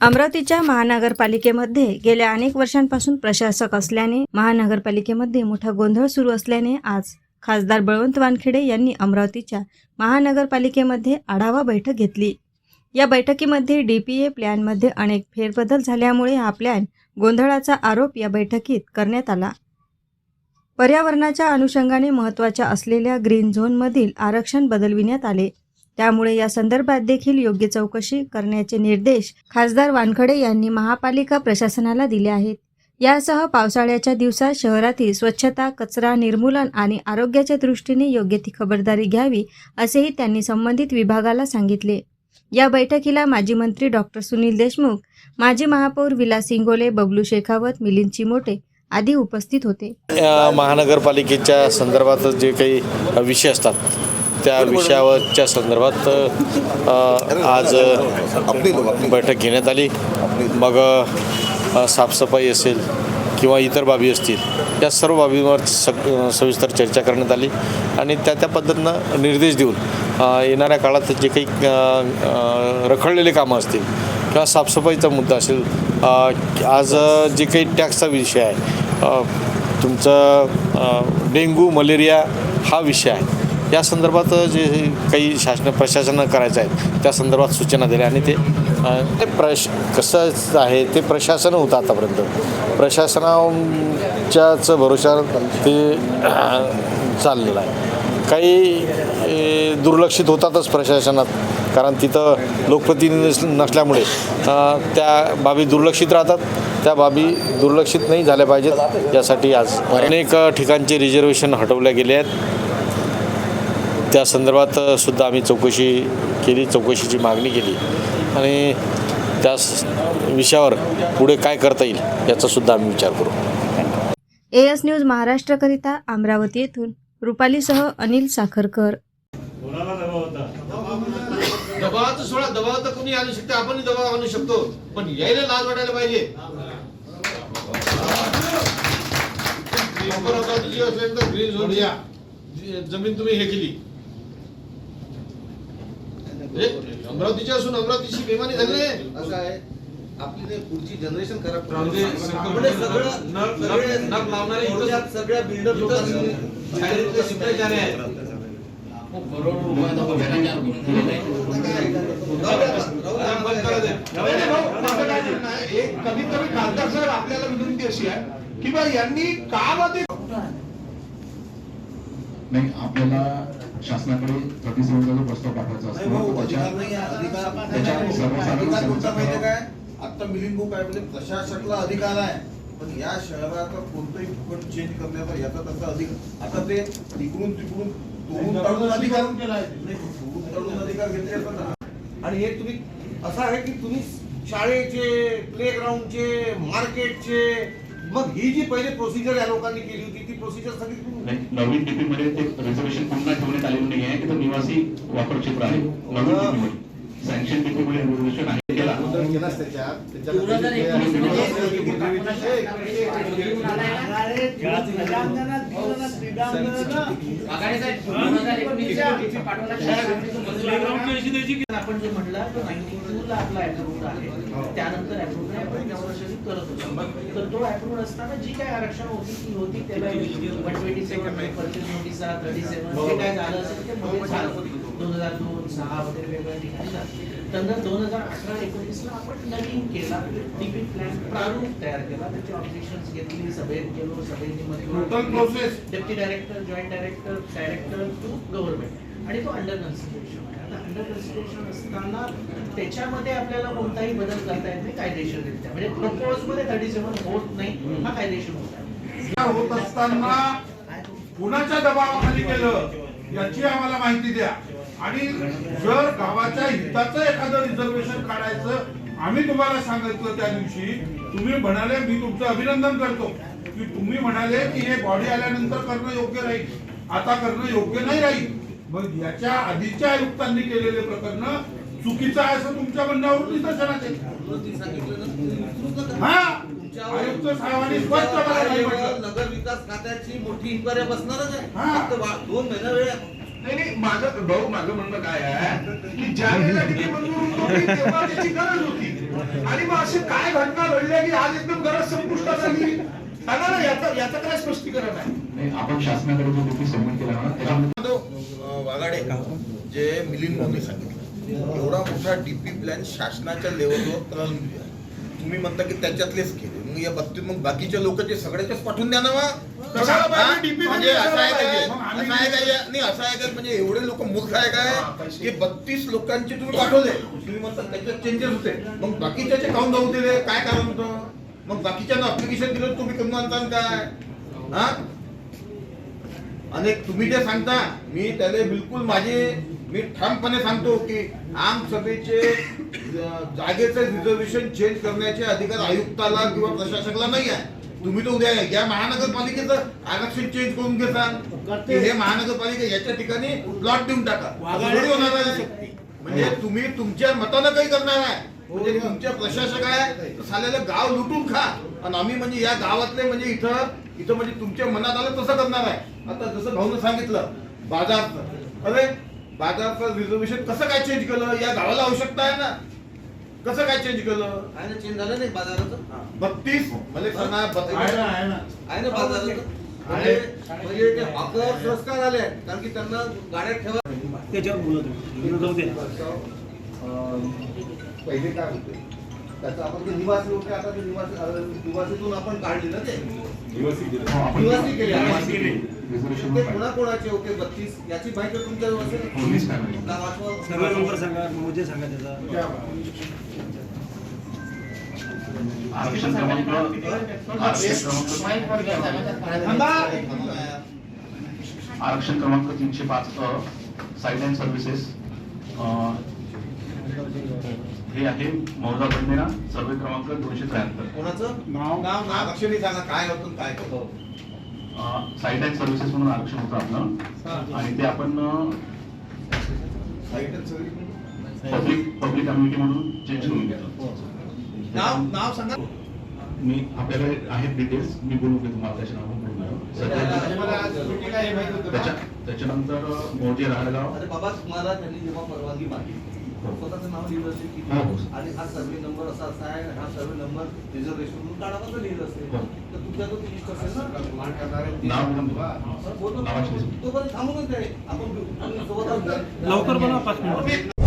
अमरावतीच्या महानगरपालिकेमध्ये गेल्या अनेक वर्षांपासून प्रशासक असल्याने महानगरपालिकेमध्ये मोठा गोंधळ सुरू असल्याने आज खासदार बळवंत वानखेडे यांनी अमरावतीच्या महानगरपालिकेमध्ये आढावा बैठक घेतली. या बैठकीमध्ये डी पी ए प्लॅनमध्ये अनेक फेरबदल झाल्यामुळे हा प्लॅन गोंधळाचा आरोप या बैठकीत करण्यात आला. पर्यावरणाच्या अनुषंगाने महत्त्वाच्या असलेल्या ग्रीन झोनमधील आरक्षण बदलविण्यात आले. त्यामुळे या संदर्भात देखील योग्य चौकशी करण्याचे निर्देश खासदार वानखडे यांनी महापालिका प्रशासनाला दिले आहेत. यासह पावसाळ्याच्या दिवसात शहरातील स्वच्छता कचरा निर्मूलन आणि आरोग्याच्या दृष्टीने योग्य ती खबरदारी घ्यावी असेही त्यांनी संबंधित विभागाला सांगितले. या बैठकीला माजी मंत्री डॉक्टर सुनील देशमुख माजी महापौर विलास इंगोले बबलू शेखावत मिलिंद चिमोटे आदी उपस्थित होते. महानगरपालिकेच्या संदर्भात जे काही विषय असतात त्या विषयावरच्या संदर्भात आज बैठक घेण्यात आली. मग साफसफाई असेल किंवा इतर बाबी असतील या सर्व बाबींवर सग सविस्तर चर्चा करण्यात आली आणि त्या त्या पद्धतीनं निर्देश देऊन येणाऱ्या काळात जे काही रखडलेले कामं असतील किंवा साफसफाईचा मुद्दा असेल आज जे काही टॅक्सचा विषय आहे तुमचं डेंग्यू मलेरिया हा विषय आहे. या संदर्भात जे काही शासन प्रशासनानं करायचं आहे त्या संदर्भात सूचना दिल्या आणि ते ते प्रश कसं आहे ते प्रशासन होतं आतापर्यंत. प्रशासनाच्याच भरोशावर ते चाललेलं आहे. काही दुर्लक्षित होतातच प्रशासनात कारण तिथं लोकप्रतिनिधी नसल्यामुळे त्या बाबी दुर्लक्षित राहतात. त्या बाबी दुर्लक्षित नाही झाल्या पाहिजेत. यासाठी आज अनेक ठिकाणचे रिझर्वेशन हटवल्या गेले आहेत. त्या संदर्भात सुद्धा आम्ही चौकशी केली चौकशीची मागणी केली. आणि त्या विषयावर पुढे काय करता येईल याचा सुद्धा आम्ही विचार करू. एएस न्यूज महाराष्ट्रकरिता अमरावती येथून रुपालीसह अनिल साखरकर. दबाव तर सोडा दबाव तर कोणी आणू शकते आपणही दबाव आणू शकतो. पण यायला लाज वाटायला पाहिजे. ग्रीन झोन या जमीन तुम्ही हे केली. अमरावतीची असून अमरावतीची बेमानी झाली नाही. असं आहे आपली ते पुढची जनरेशन खराब म्हणजे म्हणजे सगळ्या बिल्डर. एक कमीत कमी खासदार साहेब आपल्याला विनंती अशी आहे की बा यांनी का नाही आपल्याला शासनाकडे थर्टी सेव्हनचा जो प्रस्ताव पाठवायचा असतो. त्याच्या आहे, आता मिलिंद भाऊ काय म्हणजे प्रशासकला अधिकार आहे. पण या शहरात कोणतंही ठिकाण चेंज करण्याचा याचा तसा अधिकार आता ते तिकडून तिकडून तोडून ताडून अधिकार तोडून ताडून अधिकार घेतले असतात आणि हे तुम्ही असं आहे की तुम्ही शाळेचे प्ले ग्राउंडचे मार्केटचे मग ही जी पहिले प्रोसिजर या लोकांनी केली होती ती प्रोसिजर सगळी नवीन डीपी मध्ये ते रिझर्वेशन पुन्हा आहे तिथं निवासी वापर क्षेत्र आहे नवीन डीपी मध्ये सँक्शन डीपी मध्ये रिझर्वेशन आहे केला केलाच त्याच्यात आपण जे तो नाईन्टी टू ला आपला अप्रूव्ड आहे त्यानंतर अप्रूव्ड आपण त्या करत होतो तर तो अप्रूव्ड असताना जी काय आरक्षण होती ती होती त्याला वन ट्वेंटी सेवन पंचवीस नोटीस थर्टी सेवन जे काय झालं असेल ते मध्ये झालं दोन हजार दोन सहा वगैरे वेगवेगळ्या ठिकाणी झालं नंतर दोन हजार अठरा एकोणीसला आपण नवीन केला टीपी प्लॅन प्रारूप तयार केला त्याचे ऑब्जेक्शन घेतली सभेत गेलो सभेमध्ये deputy director joint director director to government आणि तो अंडर कन्सिडरेशन आहे. आता अंडर कन्सिडरेशन असताना त्याच्यामध्ये आपल्याला कोणताही बदल करता येत नाही कायदेशीररित्या म्हणजे प्रपोजमध्ये थर्टी सेवन होत नाही हा कायदेशीर होत असताना कुणाच्या दबावाखाली केलं याची आम्हाला माहिती द्या. आणि जर गावाच्या हिताचं एखादं रिझर्वेशन काढायचं आम्ही तुम्हाला सांगितलं त्या दिवशी तुम्ही म्हणाले मी तुमचं अभिनंदन करतो. की तुम्ही म्हणाले की हे बॉडी आल्यानंतर करणं योग्य राहील. आता करणं योग्य नाही राहील. मग याच्या आधीच्या आयुक्तांनी केलेले प्रकरण चुकीचं आहे असं तुमच्या म्हणण्यावरून निदर्शनात हा. आयुक्त साहेबांनी स्पष्ट. नगर विकास खात्याची मोठी इन्क्वायरी बसणारच आहे. हा. दोन महिना वेळ. नाही नाही माझं भाऊ माझं म्हणणं काय आहे की ज्या वेळेला तेव्हा त्याची गरज होती. आणि मग अशी काय घटना घडल्या की आज एकदम गरज संपुष्टात आली? सांगा ना याचं याचं काय स्पष्टीकरण आहे? नाही, आपण शासनाकडे जो देखील सबमिट केला ना त्याच्यामध्ये अं, वाघाडे जे मिलिंद भाऊने सांगितलं. एवढा मोठा डीपी प्लॅन शासनाच्या लेवलवर प्रलंबित आहे तुम्ही म्हणता की त्याच्यातलेच केले. मग या बाबतीत मग बाकीच्या लोकांचे सगळ्याचेच पाठवून द्या ना? हा? म्हणजे असं आहे काय? म्हणजे एवढे लोक मूर्ख आहे काय? की बत्तीस लोकांचे तुम्ही पाठवले. तुम्ही म्हणता त्याच्यात चेंजेस होते. मग बाकीच्याचे काऊन जाऊ दिले काय कारण होतं? मग बाकीच्यांना अप्लिकेशन दिलं तुम्ही करून आणता काय? हा? आणि तुम्ही जे सांगता मी त्याला बिलकुल माझे मी ठामपणे सांगतो की आम सभेचे जागेचे रिझर्वेशन चेंज करण्याचे अधिकार आयुक्ताला किंवा प्रशासकाला नाही आहे. तुम्ही तर उद्या या महानगरपालिकेचं आरक्षण चेंज करून घेताल की हे महानगरपालिका याच्या ठिकाणी प्लॉट देऊन टाका. म्हणजे तुम्ही तुमच्या मतानं काही करणार आहे. म्हणजे तुमच्या प्रशासक आहे तर साल्याला गाव लुटून खा. आणि आम्ही म्हणजे या गावातले म्हणजे इथं इथं म्हणजे तुमच्या मनात आलं तसं करणार आहे. आता जसं भाऊनं सांगितलं बाजारचं. अरे बाजारचं रिझर्वेशन कसं काय चेंज केलं? या गावाला आवश्यकता आहे ना. कसं काय चेंज केलं? आहे ना चेंज झालं नाही बाजाराचं? बत्तीस. मला सांगा आहे ना, आहे ना. आहे ना बाजाराचं? म्हणजे म्हणजे ते हक्कावर संस्कार आले. कारण की त्यांना गाड्यात ठेवा पहिले काय होते? त्याचं आपण ते निवासी होते आता ते निवासी निवासीतून आपण काढले ना ते? हो, निवासी केले. निवासी केले. Reservation ते वर कोणा कोणाचे होते बत्तीस. याची माहिती तुमच्याजवळ असेल. सर्व नंबर सांगा मुझे सांगा त्याचा. आरक्षण क्रमांक तीनशे पाच साईड अँड सर्व्हिसेस. हे आहे मौजा बंदेना सर्वे क्रमांक दोनशे त्र्याहत्तर. कोणाचं? नाव? नाव आरक्षण सांगा काय होतं काय करतो साईड अँड सर्व्हिसेस म्हणून आरक्षण होतं आपलं. आणि ते आपण पब्लिक पब्लिक कम्युनिटी म्हणून चेंज करून घेतलं. नाव नाव सांगा. मी आपल्याकडे आहेत डिटेल्स मी बोलू की तुम्हाला त्याच्या नावावर बोलू सध्या त्याच्या त्याच्यानंतर मोजे राहगाव अरे बाबा तुम्हाला त्यांनी जेव्हा परवानगी मागितली स्वतःचं नाव लिहिलं असेल की. आणि हा सर्वे नंबर असा असा आहे हा सर्वे नंबर रिझर्वेशन म्हणून काढावाचं लिहिलं असेल. तर तुमच्या तो लिस्ट असेल ना बोलतो. list. तोपर्यंत थांबूनच आहे आपण. लवकर बनवा पाच मिनिटं